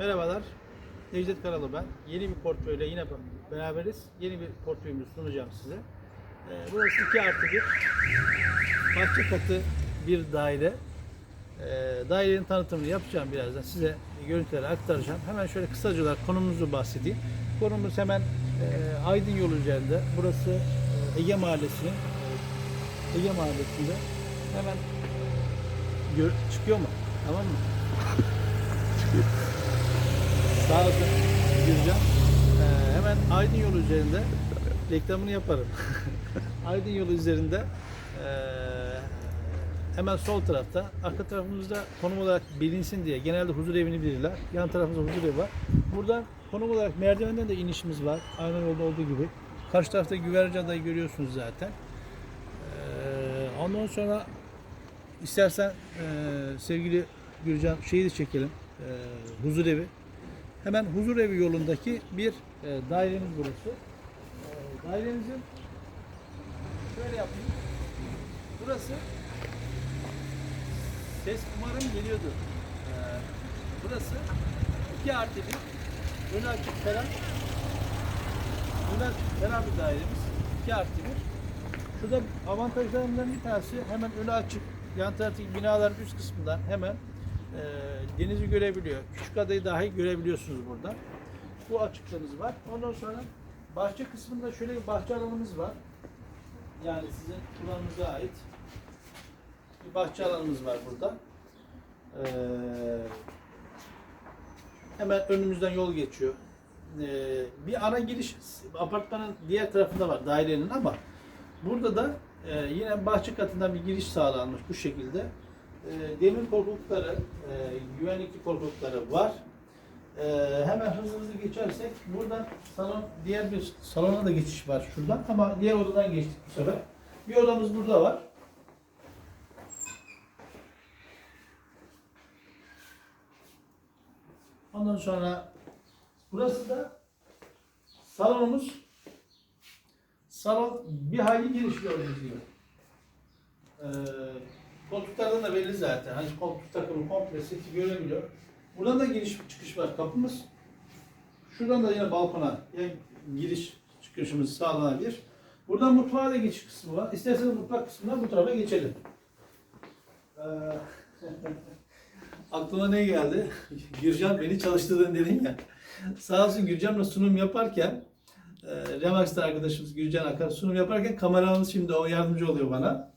Merhabalar. Necdet Karalı ben. Yeni bir portföyle yine beraberiz. Yeni bir portföyümüzü sunacağım size. Ee, burası 2 artı 1. Bahçe katı bir daire. Ee, dairenin tanıtımını yapacağım birazdan. Size görüntüleri aktaracağım. Hemen şöyle kısaca olarak konumuzu bahsedeyim. Konumuz hemen e, Aydın yolu üzerinde. Burası e, Ege Mahallesi'nin e, Ege Mahallesi'nde hemen çıkıyor mu? Tamam mı? Sağ olsun Gürcan. Ee, hemen Aydın yolu üzerinde reklamını yaparım. Aydın yolu üzerinde ee, hemen sol tarafta arka tarafımızda konum olarak bilinsin diye genelde huzur evini bilirler. Yan tarafımızda huzur evi var. Buradan konum olarak merdivenden de inişimiz var. Aynen yolda olduğu gibi. Karşı tarafta güvercin adayı görüyorsunuz zaten. Ee, ondan sonra istersen ee, sevgili Gürcan şeyi de çekelim. Ee, huzur evi. Hemen huzur evi yolundaki bir e, dairemiz burası. E, dairemizin şöyle yapayım. Burası ses umarım geliyordur. E, burası 2 artı 1 önü açık ferah önü açık bir dairemiz. 2 artı 1 Şurada avantajlarından bir tanesi hemen önü açık. Yan taraftaki binaların üst kısmından hemen e, denizi görebiliyor. Küçük adayı dahi görebiliyorsunuz burada. Bu açıklığımız var. Ondan sonra bahçe kısmında şöyle bir bahçe alanımız var. Yani sizin kullanımınıza ait bir bahçe alanımız var burada. Ee, hemen önümüzden yol geçiyor. Ee, bir ana giriş apartmanın diğer tarafında var dairenin ama burada da e, yine bahçe katından bir giriş sağlanmış bu şekilde. E, demir korkulukları, e, güvenlikli korkulukları var. E, hemen hızlı hızlı geçersek buradan salon diğer bir salona da geçiş var şuradan ama diğer odadan geçtik bu sefer. Bir odamız burada var. Ondan sonra burası da salonumuz. Salon bir hayli geniş gördüğünüz gibi. Ee, koltuklardan da belli zaten. Hani koltuk takımı komple seti görebiliyor. Buradan da giriş çıkış var kapımız. Şuradan da yine balkona yani giriş çıkışımız sağlanabilir. Buradan mutfağa da geçiş kısmı var. İsterseniz mutfak kısmından bu tarafa geçelim. Ee, aklıma ne geldi? Gürcan beni çalıştırdın dedin ya. Sağ olsun Gürcan'la sunum yaparken e, Remax'ta arkadaşımız Gürcan Akar sunum yaparken kameramız şimdi o yardımcı oluyor bana.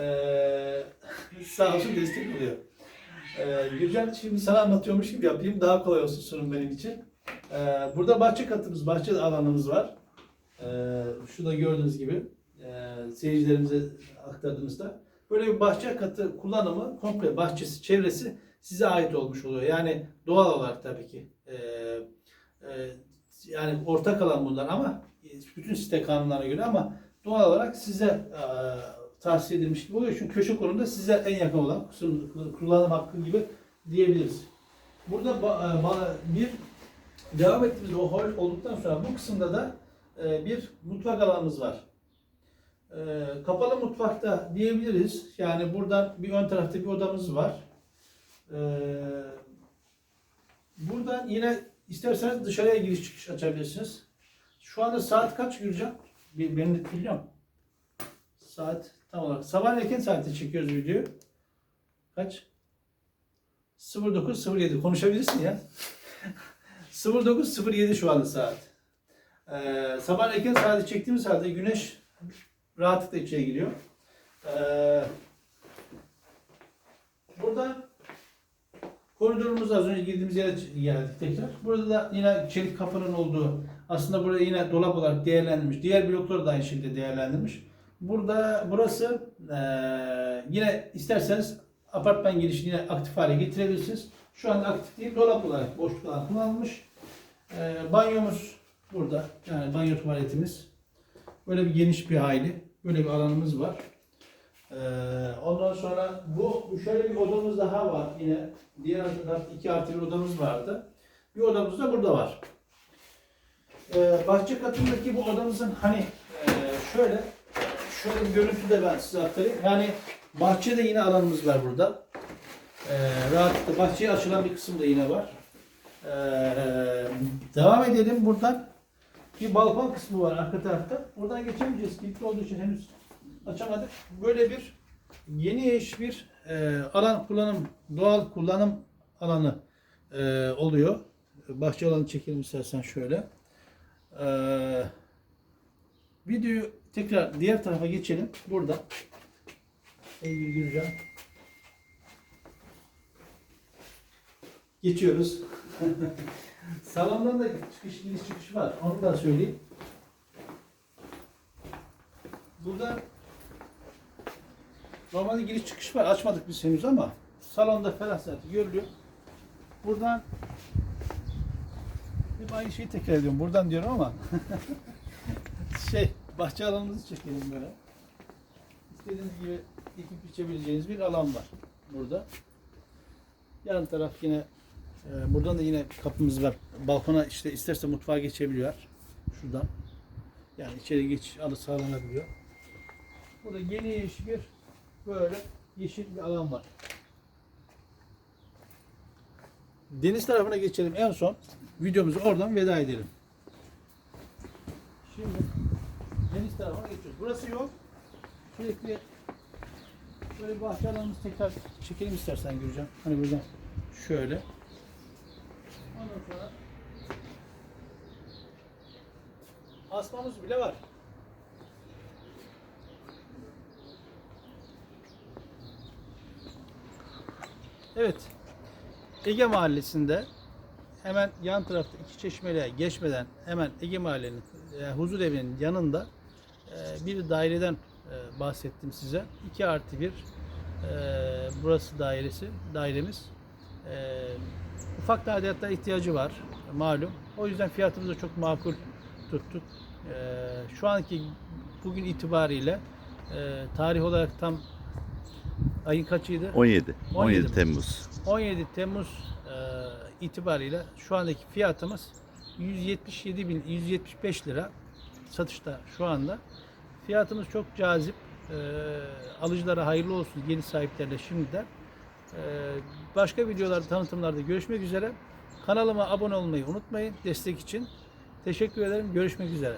E, sağ olsun destek oluyor. E, Gürcan şimdi sana anlatıyormuş gibi yapayım. Daha kolay olsun sunum benim için. E, burada bahçe katımız, bahçe alanımız var. E, şurada gördüğünüz gibi e, seyircilerimize aktardığımızda böyle bir bahçe katı kullanımı komple bahçesi, çevresi size ait olmuş oluyor. Yani doğal olarak tabii ki. E, e, yani ortak alan bunlar ama bütün site kanunlarına göre ama doğal olarak size e, tavsiye edilmiş gibi oluyor. Çünkü köşe konumda size en yakın olan kullanım hakkı gibi diyebiliriz. Burada e, bir devam ettiğimiz o hol olduktan sonra bu kısımda da e, bir mutfak alanımız var. E, kapalı mutfakta diyebiliriz. Yani buradan bir ön tarafta bir odamız var. Buradan yine isterseniz dışarıya giriş çıkış açabilirsiniz. Şu anda saat kaç Gürcan? Ben de biliyorum. Saat tam olarak. Sabah erken saatte çekiyoruz videoyu. Kaç? 09.07 konuşabilirsin ya. 09.07 şu anda saat. Ee, sabah erken saatte çektiğimiz halde güneş rahatlıkla içeri giriyor. Ee, burada koridorumuz az önce girdiğimiz yere geldik tekrar. Burada da yine çelik kapının olduğu aslında burada yine dolap olarak değerlendirilmiş. Diğer bloklar da aynı şekilde değerlendirilmiş. Burada burası eee, yine isterseniz apartman girişini yine aktif hale getirebilirsiniz. Şu anda aktif değil, dolap olarak boşluk alan kullanılmış. Eee, banyomuz burada. Yani banyo tuvaletimiz. Böyle bir geniş bir hayli. Böyle bir alanımız var. Eee, ondan sonra bu şöyle bir odamız daha var yine. Diğer tarafta iki artı bir odamız vardı. Bir odamız da burada var. Eee, bahçe katındaki bu odamızın hani eee, şöyle şöyle bir görüntü de ben size aktarayım. Yani bahçede yine alanımız var burada. Ee, rahatlıkla bahçeye açılan bir kısım da yine var. Ee, devam edelim buradan. Bir balkon kısmı var arka tarafta. Buradan geçemeyeceğiz. Kilitli olduğu için henüz açamadık. Böyle bir yeni eş bir e, alan kullanım, doğal kullanım alanı e, oluyor. Bahçe alanı çekelim istersen şöyle. Ee, videoyu tekrar diğer tarafa geçelim. Burada. Sevgili Gürcan. Geçiyoruz. Salondan da çıkış giriş çıkış var. Onu da söyleyeyim. Burada normalde giriş çıkış var. Açmadık biz henüz ama salonda ferah zaten görülüyor. Buradan hep aynı şeyi tekrar ediyorum. Buradan diyorum ama şey bahçe alanımızı çekelim böyle. İstediğiniz gibi dikip biçebileceğiniz bir alan var burada. Yan taraf yine e, buradan da yine kapımız var. Balkona işte isterse mutfağa geçebiliyor. Şuradan. Yani içeri geç alı sağlanabiliyor. Burada geniş bir böyle yeşil bir alan var. Deniz tarafına geçelim en son. Videomuzu oradan veda edelim. Şimdi deniz tarafına geçiyoruz. Burası yol. Sürekli böyle bahçe alanımızı tekrar çekelim istersen Gürcan. Hani buradan şöyle. Ondan sonra asmamız bile var. Evet. Ege Mahallesi'nde hemen yan tarafta iki çeşmeliğe geçmeden hemen Ege Mahallenin e, huzur evinin yanında bir daireden e, bahsettim size. 2 artı 1 e, burası dairesi, dairemiz. E, ufak tadilatta ihtiyacı var malum. O yüzden fiyatımızı çok makul tuttuk. Şu anki bugün itibariyle tarih olarak tam ayın kaçıydı? 17. 17, 17 Temmuz. 17 Temmuz e, itibariyle şu andaki fiyatımız 177 bin 175 lira satışta şu anda. Fiyatımız çok cazip. E, alıcılara hayırlı olsun yeni sahiplerle şimdiden. E, başka videolarda tanıtımlarda görüşmek üzere. Kanalıma abone olmayı unutmayın destek için. Teşekkür ederim. Görüşmek üzere.